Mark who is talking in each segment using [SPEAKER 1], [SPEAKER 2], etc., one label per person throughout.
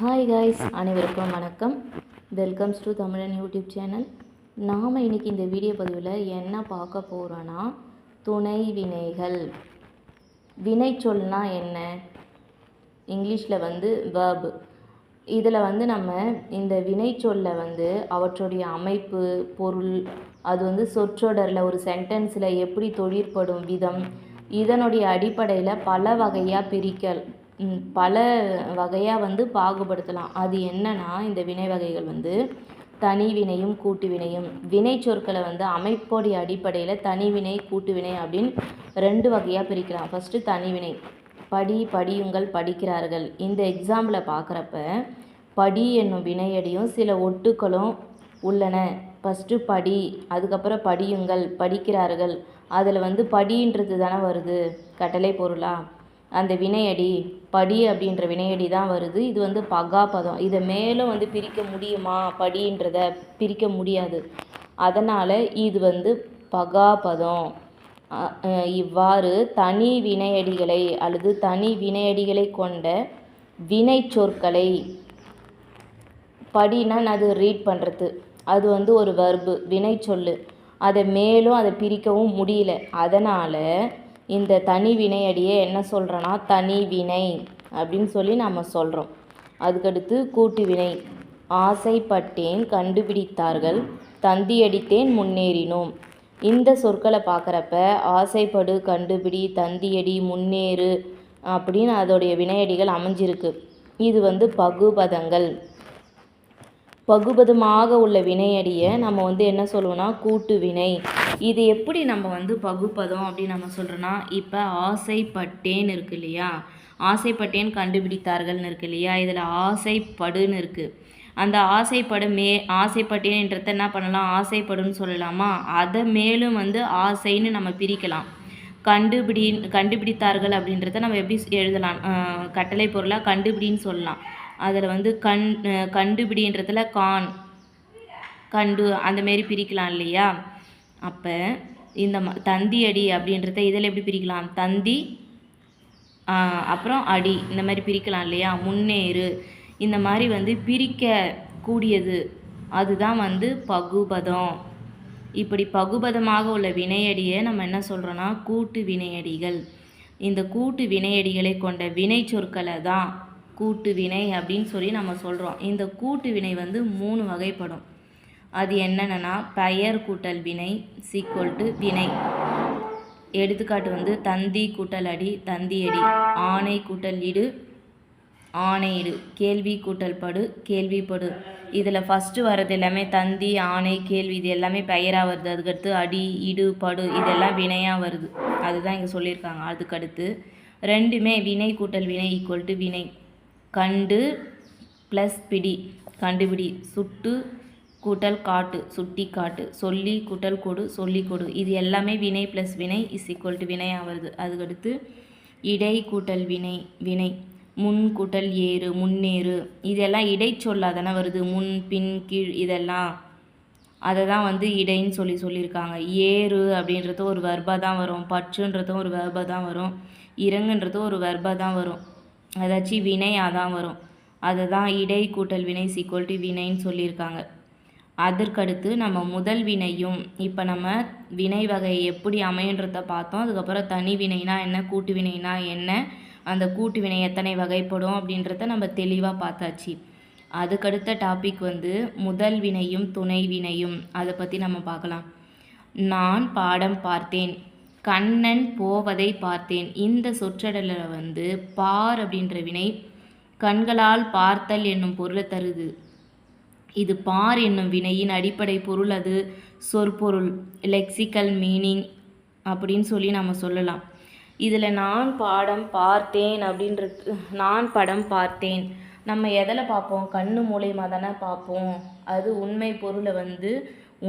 [SPEAKER 1] Hi guys அனைவருக்கும் வணக்கம். Welcomes to Tamilan YouTube channel நாம் இன்னைக்கு இந்த வீடியோ பதிவில் என்ன பார்க்க போகிறோன்னா துணை வினைகள். வினைச்சொல்னா என்ன? இங்கிலீஷில் வந்து verb. இதில் வந்து நம்ம இந்த வினைச்சொல்ல வந்து அவற்றுடைய அமைப்பு பொருள் அது வந்து சொற்றொடரில் ஒரு சென்டென்ஸில் எப்படி தொழிற்படும் விதம் இதனுடைய அடிப்படையில் பல வகையாக பிரிக்க பல வகையாக வந்து பாகுபடுத்தலாம். அது என்னன்னா இந்த வினை வகைகள் வந்து தனி வினையும் கூட்டு வினையும். வினை சொற்களை வந்து அமைப்போடைய அடிப்படையில் தனி வினை கூட்டு வினை அப்படின்னு ரெண்டு வகையாக பிரிக்கலாம். ஃபஸ்ட்டு தனிவினை படி படியுங்கள் படிக்கிறார்கள். இந்த எக்ஸாம்பிளை பார்க்குறப்ப படி என்னும் வினையடியும் சில ஒட்டுக்களும் உள்ளன. ஃபஸ்ட்டு படி அதுக்கப்புறம் படியுங்கள் படிக்கிறார்கள். அதில் வந்து படின்றது தானே வருது. கட்டளை பொருளாக அந்த வினையடி படி அப்படின்ற வினையடி தான் வருது. இது வந்து பகாபதம் இதை மேலும் வந்து பிரிக்க முடியுமா? படின்றத பிரிக்க முடியாது. அதனால் இது வந்து பகாபதம் பதம். இவ்வாறு தனி வினையடிகளை அல்லது தனி வினையடிகளை கொண்ட வினை சொற்களை படினா அது ரீட் பண்ணுறது அது வந்து ஒரு வர்பு வினை சொல்லு. அதை மேலும் அதை பிரிக்கவும் முடியல. அதனால் இந்த தனி வினையடியே என்ன சொல்கிறோன்னா தனி வினை அப்படின்னு சொல்லி நம்ம சொல்கிறோம் அதுக்கடுத்து கூட்டு வினை. ஆசைப்பட்டேன் கண்டுபிடித்தார்கள் தந்தியடித்தேன் முன்னேறினோம். இந்த சொற்களை பார்க்குறப்ப ஆசைப்படு கண்டுபிடி தந்தியடி முன்னேறு அப்படின்னு அதோடைய வினையடிகள் அமைஞ்சிருக்கு. இது வந்து பகுபதங்கள். பகுபதமாக உள்ள வினையடியை நம்ம வந்து என்ன சொல்லுவோம்னா கூட்டு வினை. இது எப்படி நம்ம வந்து பகுப்பதம் அப்படின்னு நம்ம சொல்கிறோன்னா இப்போ ஆசைப்பட்டேன் இருக்கு இல்லையா? ஆசைப்பட்டேன் கண்டுபிடித்தார்கள்னு இருக்கு இல்லையா? இதில் ஆசைப்படுன்னு இருக்குது அந்த ஆசைப்படு மே ஆசைப்பட்டேன்றத என்ன பண்ணலாம்? ஆசைப்படுன்னு சொல்லலாமா? அதை மேலும் வந்து ஆசைன்னு நம்ம பிரிக்கலாம். கண்டுபிடி கண்டுபிடித்தார்கள் அப்படின்றத நம்ம எப்படி எழுதலாம்? கட்டளை பொருளாக கண்டுபிடின்னு சொல்லலாம். அதில் வந்து கண் கண்டுபிடின்றதில் கான் கண்டு அந்தமாரி பிரிக்கலாம் இல்லையா? அப்போ இந்த ம தந்தி அடி அப்படின்றத இதில் எப்படி பிரிக்கலாம்? தந்தி அப்புறம் அடி இந்த மாதிரி பிரிக்கலாம் இல்லையா? முன்னேறு இந்த மாதிரி வந்து பிரிக்க கூடியது அதுதான் வந்து பகுபதம். இப்படி பகுபதமாக உள்ள வினையடியை நம்ம என்ன சொல்கிறோன்னா கூட்டு வினையடிகள். இந்த கூட்டு வினையடிகளை கொண்ட வினை சொற்களை தான் கூட்டு வினை அப்படின்னு சொல்லி நம்ம சொல்கிறோம் இந்த கூட்டு வினை வந்து மூணு வகைப்படும். அது என்னென்னா பெயர் கூட்டல் வினை சீக்வல் டு வினை. எடுத்துக்காட்டு வந்து தந்தி கூட்டல் அடி தந்தியடி ஆணை கூட்டல் இடு ஆணையிடு கேள்வி கூட்டல் படு கேள்விப்படு இதில் ஃபஸ்ட்டு வர்றது எல்லாமே தந்தி ஆணை கேள்வி இது எல்லாமே பெயராக வருது. அதுக்கடுத்து அடி இடு படு இதெல்லாம் வினையாக வருது. அதுதான் இங்கே சொல்லியிருக்காங்க. அதுக்கடுத்து ரெண்டுமே வினை கூட்டல் வினை ஈக்குவல் டு வினை. கண்டு ப்ளஸ் பிடி கண்டுபிடி சுட்டு கூட்டல் காட்டு சுட்டி காட்டு சொல்லி கூட்டல் கொடு சொல்லி கொடு. இது எல்லாமே வினை ப்ளஸ் வினை இஸ் ஈக்குவல் டு வினையாக வருது. அதுக்கடுத்து இடை கூட்டல் வினை வினை. முன் கூட்டல் ஏறு முன்னேறு இதெல்லாம் இடைச்சொல்லா தானே வருது. முன் பின் கீழ் இதெல்லாம். அதை தான் வந்து இடைன்னு சொல்லி சொல்லியிருக்காங்க. ஏறு அப்படின்றது ஒரு வர்பா தான் வரும். பற்றுன்றதும் ஒரு வர்பா தான் வரும். இறங்குன்றதும் ஒரு வர்பா தான் வரும். அதாச்சும் வினையாக தான் வரும். அதுதான் இடை கூட்டல் வினை சீக்குவல் டு வினைன்னு சொல்லியிருக்காங்க. அதற்கடுத்து நம்ம முதல் வினையும் இப்போ நம்ம வினை வகை எப்படி அமையன்றத பார்த்தோம். அதுக்கப்புறம் தனி வினைனா என்ன கூட்டு வினைனா என்ன அந்த கூட்டு வினை எத்தனை வகைப்படும் அப்படின்றத நம்ம தெளிவாக பார்த்தாச்சு. அதுக்கடுத்த டாபிக் வந்து முதல் வினையும் துணை வினையும் அதை பற்றி நம்ம பார்க்கலாம். நான் பாடம் பார்த்தேன். கண்ணன் போவதை பார்த்தேன். இந்த சொற்றடலில் வந்து பார் அப்படின்ற வினை கண்களால் பார்த்தல் என்னும் பொருளை தருது. இது பார் என்னும் வினையின் அடிப்படை பொருள். அது சொற்பொருள் லெக்சிக்கல் மீனிங் அப்படின்னு சொல்லி நம்ம சொல்லலாம். இதில் நான் பாடம் பார்த்தேன் அப்படின்றது நான் படம் பார்த்தேன். நம்ம எதில் பார்ப்போம்? கண்ணு மூலயமா தானே பார்ப்போம். அது உண்மை பொருளை வந்து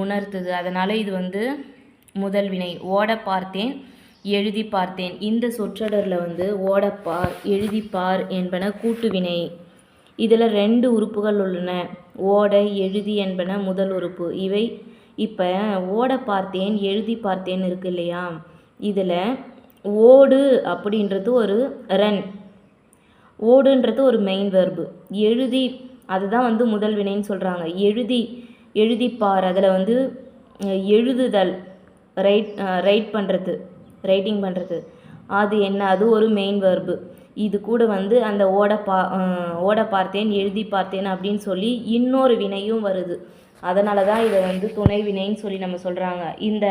[SPEAKER 1] உணர்த்துது. அதனால் இது வந்து முதல் வினை ஓட பார்த்தேன் எழுதி பார்த்தேன். இந்த சொற்றொடரில் வந்து ஓடப்பார் எழுதிப்பார் என்பன கூட்டு வினை இதில் ரெண்டு உறுப்புகள் உள்ளன. ஓட எழுதி என்பன முதல் உறுப்பு. இவை இப்போ ஓட பார்த்தேன் எழுதி பார்த்தேன் இருக்கு இல்லையா? இதில் ஓடு அப்படின்றது ஒரு ரன். ஓடுன்றது ஒரு மெயின் வெர்பு எழுதி அதுதான் வந்து முதல் வினைன்னு சொல்கிறாங்க எழுதி எழுதிப்பார். அதில் வந்து எழுதுதல். ரைட் ரைட் பண்ணுறது ரைட்டிங் பண்ணுறது அது என்ன? அது ஒரு மெயின் வர்பு இது கூட வந்து அந்த ஓட பா ஓட பார்த்தேன் எழுதி பார்த்தேன் அப்படின்னு சொல்லி இன்னொரு வினையும் வருது. அதனால தான் இதை வந்து துணை வினைன்னு சொல்லி நம்ம சொல்கிறாங்க இந்த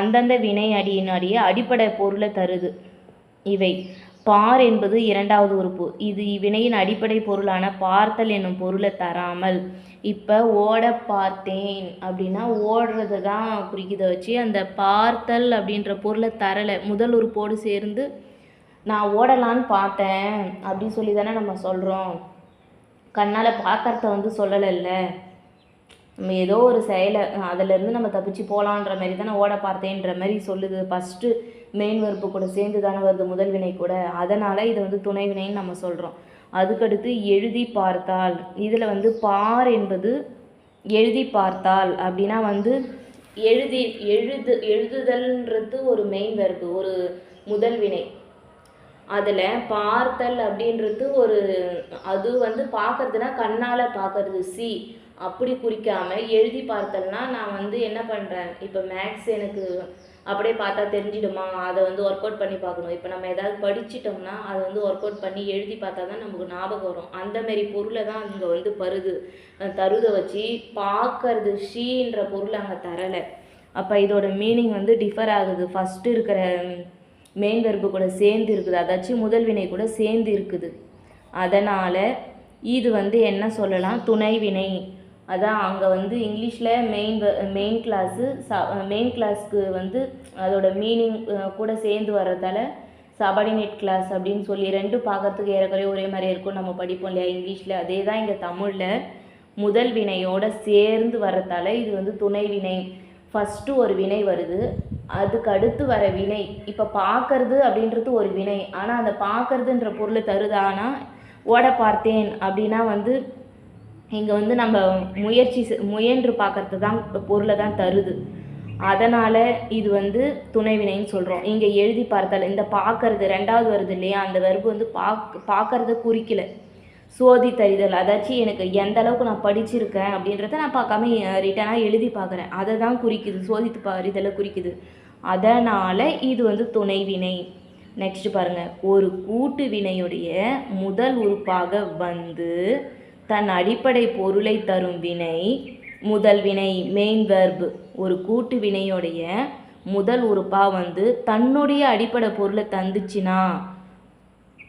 [SPEAKER 1] அந்தந்த வினை அடியினாடியே அடிப்படை பொருளை தருது இவை. பார் என்பது இரண்டாவது உறுப்பு. இது இவ்வினையின் அடிப்படை பொருளான பார்த்தல் என்னும் பொருளை தராமல். இப்போ ஓட பார்த்தேன் அப்படின்னா ஓடுறது தான் குறிக்கிதை வச்சு அந்த பார்த்தல் அப்படின்ற பொருளை தரலை. முதல் உறுப்போடு சேர்ந்து நான் ஓடலான்னு பார்த்தேன் அப்படின்னு சொல்லி தானே நம்ம சொல்கிறோம் கண்ணால் பார்க்கறத வந்து சொல்லலைல்ல. நம்ம ஏதோ ஒரு செயலை அதிலேருந்து நம்ம தப்பிச்சு போகலான்ற மாதிரி தானே ஓட பார்த்தேன்ற மாதிரி சொல்லுது. ஃபஸ்ட்டு மெயின் வெறுப்பு கூட சேர்ந்து தானே வருது முதல் வினை கூட. அதனால் இது வந்து துணை வினைன்னு நம்ம சொல்கிறோம் அதுக்கடுத்து எழுதி பார்த்தால். இதில் வந்து பார் என்பது எழுதி பார்த்தால். அப்படின்னா வந்து எழுதி எழுது எழுதுதல்ன்றது ஒரு மெயின் வெர்பு ஒரு முதல் வினை. அதில் பார்த்தல் அப்படின்றது ஒரு அது வந்து பார்க்கறதுனா கண்ணால் பார்க்கறது சி அப்படி குறிக்காமல் எழுதி பார்த்தல்னா நான் வந்து என்ன பண்ணுறேன் இப்போ மேக்ஸ் எனக்கு அப்படியே பார்த்தா தெரிஞ்சிடுமா? அதை வந்து ஒர்க் அவுட் பண்ணி பார்க்கணும். இப்போ நம்ம ஏதாவது படிச்சிட்டோம்னா அதை வந்து ஒர்க் அவுட் பண்ணி எழுதி பார்த்தா தான் நமக்கு ஞாபகம் வரும். அந்தமாரி பொருளை தான் அங்கே வந்து பருது தருதை வச்சு பார்க்கறது ஷீன்ற பொருளை அங்கே தரலை. அப்போ இதோட மீனிங் வந்து டிஃபர் ஆகுது. ஃபஸ்ட்டு இருக்கிற மெயின் வெர்பு கூட சேர்ந்து இருக்குது. அதாச்சும் முதல் வினை கூட சேர்ந்து இருக்குது. அதனால் இது வந்து என்ன சொல்லலாம்? துணை வினை அதான் அங்கே வந்து இங்கிலீஷில் மெயின் மெயின் கிளாஸு ச மெயின் கிளாஸ்க்கு வந்து அதோட மீனிங் கூட சேர்ந்து வர்றதால சபார்டினேட் கிளாஸ் அப்படின்னு சொல்லி ரெண்டும் பார்க்கறதுக்கு ஏறக்குறைய ஒரே மாதிரி இருக்கும். நம்ம படிப்போம் இல்லையா இங்கிலீஷில்? அதே தான் இங்கே தமிழில். முதல் வினையோட சேர்ந்து வர்றதால இது வந்து துணை வினை. ஃபஸ்ட்டு ஒரு வினை வருது. அதுக்கு அடுத்து வர வினை. இப்போ பார்க்கறது அப்படின்றது ஒரு வினை. ஆனால் அந்த பார்க்கறதுன்ற பொருளை தருதானா ஓட பார்த்தேன் அப்படின்னா வந்து இங்கே வந்து நம்ம முயற்சி முயன்று பார்க்கறது தான் பொருளை தான் தருது. அதனால் இது வந்து துணை வினைன்னு சொல்கிறோம் இங்கே எழுதி பார்த்தல் இந்த பார்க்கறது ரெண்டாவது வருது இல்லையா? அந்த வெர்பு வந்து பார்க்க பார்க்கறத குறிக்கல. சோதி தறிதல் அதாச்சும் எனக்கு எந்த அளவுக்கு நான் படிச்சிருக்கேன் அப்படின்றத நான் பார்க்காம ரிட்டனாக எழுதி பார்க்குறேன். அதை தான் குறிக்குது. சோதித்து பறிதலை குறிக்குது. அதனால் இது வந்து துணை வினை நெக்ஸ்ட் பாருங்க. ஒரு கூட்டு வினையுடைய முதல் உறுப்பாக வந்து தன் அடிப்படை பொருளை தரும் வினை முதல் வினை மெயின் வெர்பு ஒரு கூட்டு வினையுடைய முதல் உறுப்பாக வந்து தன்னுடைய அடிப்படை பொருளை தந்துச்சுன்னா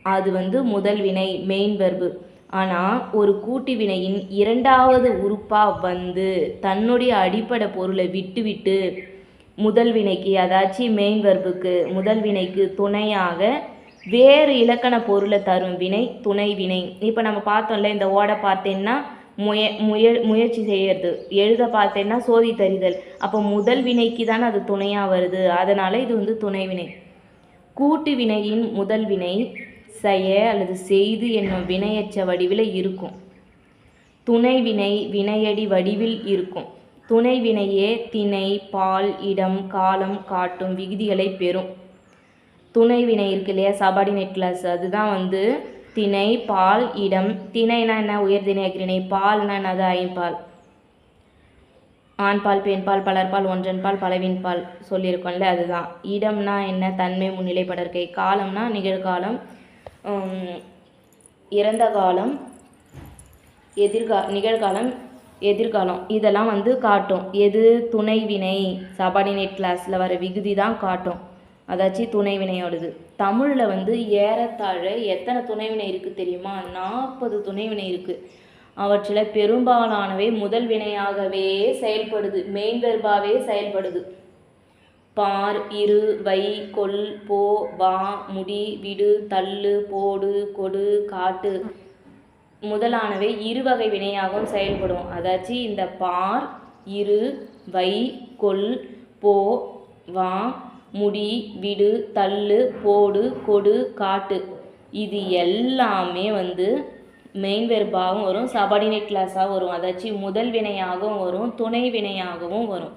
[SPEAKER 1] அது வந்து முதல் வினை மெயின் வெர்பு ஆனால் ஒரு கூட்டு வினையின் இரண்டாவது உறுப்பாக வந்து தன்னுடைய அடிப்படை பொருளை விட்டு விட்டு முதல் வினைக்கு அதாச்சும் மெயின் வெர்புக்கு முதல் வினைக்கு துணையாக வேறு இலக்கண பொருளை தரும் வினை துணை வினை. இப்போ நம்ம பார்த்தோம்ல இந்த ஓட பார்த்தேன்னா முய முய முயற்சி செய்யறது. எழுத பார்த்தேன்னா சோதி தறிதல் அப்போ முதல் வினைக்கு தானே அது துணையாக வருது. அதனால் இது வந்து துணை வினை. கூட்டு வினையின் முதல் வினை செய்ய அல்லது செய்து என்னும் வினையற்ற வடிவில் இருக்கும். துணை வினை வினையடி வடிவில் இருக்கும். துணை வினையே திணை பால் இடம் காலம் காட்டும் விகுதிகளை பெறும். துணை வினை இருக்கு இல்லையா? சபார்டினேட் கிளாஸ் அதுதான் வந்து திணை பால் இடம். திணைனா என்ன? உயர்திணை அக்ரிணை. பால்னா என்னது? ஐம்பால் ஆண்பால் பெண்பால் பலர்பால் ஒன்றன்பால் பலவின்பால் சொல்லியிருக்கோம்ல அதுதான். இடம்னா என்ன? தன்மை முன்னிலைப்படற்கை காலம்னா நிகழ்காலம். இறந்த காலம் எதிர்கா நிகழ்காலம் எதிர்காலம். இதெல்லாம் வந்து காட்டும். எது? துணை வினை சபார்டினேட் கிளாஸில் வர விகுதி தான் காட்டும். அதாச்சும் துணைவினையோடது. தமிழில் வந்து ஏறத்தாழ எத்தனை துணைவினை இருக்குது தெரியுமா? நாற்பது துணைவினை இருக்குது அவற்றில் பெரும்பாலானவை முதல் வினையாகவே செயல்படுது. மெயின் வெர்பாவே செயல்படுது. பார் இரு வை கொல் போ வா முடி விடு தள்ளு போடு கொடு காட்டு முதலானவை இருவகை வினையாகவும் செயல்படும். அதாச்சு இந்த பார் இரு வை கொல் போ வா முடி விடு தள்ளு போடு கொடு காட்டு. இது எல்லாமே வந்து மெயின் வெர்பாகவும் வரும். சபார்டினேட் கிளாஸாக வரும். அதாச்சும் முதல் வினையாகவும் வரும். துணை வினையாகவும் வரும்.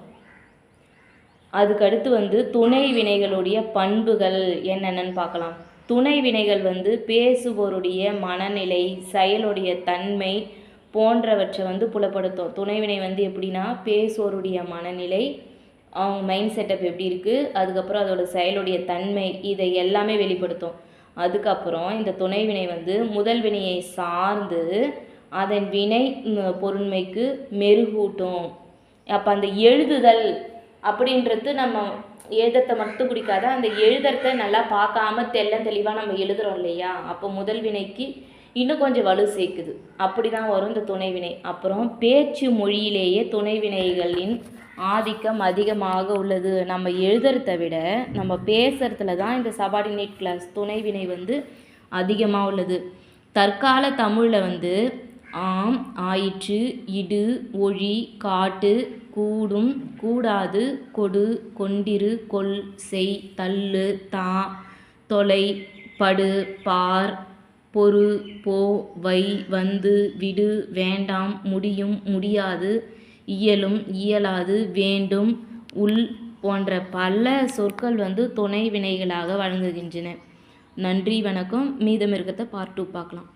[SPEAKER 1] அதுக்கடுத்து வந்து துணை வினைகளுடைய பண்புகள் என்னென்னன்னு பார்க்கலாம். துணை வினைகள் வந்து பேசுவோருடைய மனநிலை செயலுடைய தன்மை போன்றவற்றை வந்து புலப்படுத்தும். துணைவினை வந்து எப்படின்னா பேசுவோருடைய மனநிலை அவங்க மைண்ட் செட்டப் எப்படி இருக்குது அதுக்கப்புறம் அதோட செயலுடைய தன்மை இதை எல்லாமே வெளிப்படுத்தும். அதுக்கப்புறம் இந்த துணை வினை வந்து முதல் வினையை சார்ந்து அதன் வினை பொருண்மைக்கு மெருகூட்டும். அப்போ அந்த எழுதுதல் அப்படின்றது நம்ம எழுதத்தை மட்டும் குடிக்காத அந்த எழுதத்தை நல்லா பார்க்காம தெள்ள தெளிவாக நம்ம எழுதுகிறோம் இல்லையா? அப்போ முதல் வினைக்கு இன்னும் கொஞ்சம் வலு சேர்க்குது. அப்படி தான் வரும் இந்த துணைவினை. அப்புறம் பேச்சு மொழியிலேயே துணைவினைகளின் ஆதிக்கம் அதிகமாக உள்ளது. நம்ம எழுதுறத விட நம்ம பேசுறதுல தான் இந்த சபார்டினேட் கிளாஸ் துணைவினை வந்து அதிகமாக உள்ளது. தற்கால தமிழில் வந்து ஆம் ஆயிற்று இடு ஒழி காட்டு கூடும் கூடாது கொடு கொண்டிரு கொள் செய் தள்ளு தா தொலை படு பார் பொறு போ வை வந்து விடு வேண்டாம் முடியும் முடியாது இயலும் இயலாது வேண்டும் உள் போன்ற பல சொற்கள் வந்து துணை வினைகளாக வழங்குகின்றன. நன்றி வணக்கம். மீதம் இருக்கிறத பார்ட் டூ பார்க்கலாம்.